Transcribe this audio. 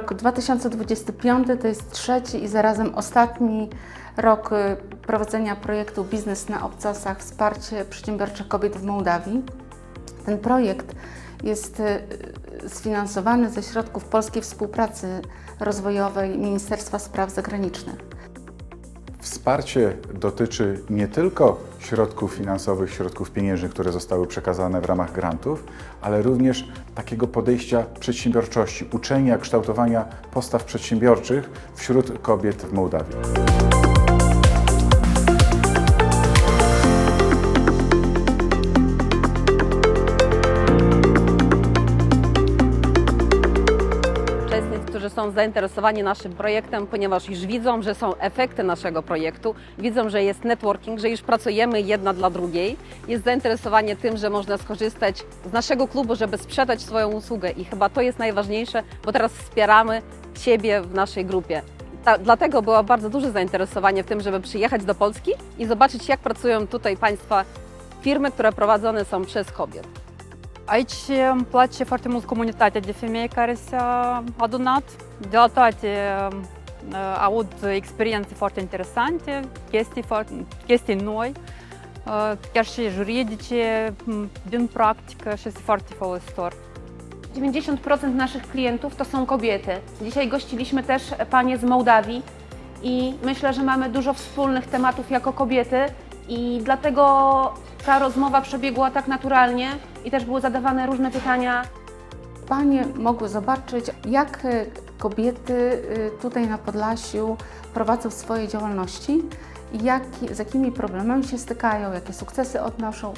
2025 to jest trzeci i zarazem ostatni rok y, prowadzenia projektu Biznes na Obcasach Wsparcie przedsiębiorczych kobiet w Mołdawii. Ten projekt jest y, sfinansowany ze środków Polskiej Współpracy Rozwojowej Ministerstwa Spraw Zagranicznych. Wsparcie dotyczy nie tylko środków finansowych, środków pieniężnych, które zostały przekazane w ramach grantów, ale również takiego podejścia przedsiębiorczości, uczenia, kształtowania postaw przedsiębiorczych wśród kobiet w Mołdawii. Którzy są zainteresowani naszym projektem, ponieważ już widzą, że są efekty naszego projektu, widzą, że jest networking, że już pracujemy jedna dla drugiej. Jest zainteresowanie tym, że można skorzystać z naszego klubu, żeby sprzedać swoją usługę i chyba to jest najważniejsze, bo teraz wspieramy siebie w naszej grupie. Ta, dlatego było bardzo duże zainteresowanie w tym, żeby przyjechać do Polski i zobaczyć, jak pracują tutaj Państwa firmy, które prowadzone są przez kobiet. Aici îmi place foarte mult comunitatea de femei care s-a adunat. De la toate uh, aud experiențe foarte interesante, chestii, chestii noi, uh, chiar și juridice, din practică și este foarte folositor. 90% naszych klientów to są kobiety. Dzisiaj gościliśmy też panie z Mołdawii i myślę, że mamy dużo wspólnych tematów jako kobiety i dlatego ta rozmowa przebiegła tak naturalnie i też były zadawane różne pytania. Panie mogły zobaczyć, jak y, kobiety y, tutaj na Podlasiu prowadzą swoje działalności jak, z jakimi problemami się stykają, jakie sukcesy odnoszą.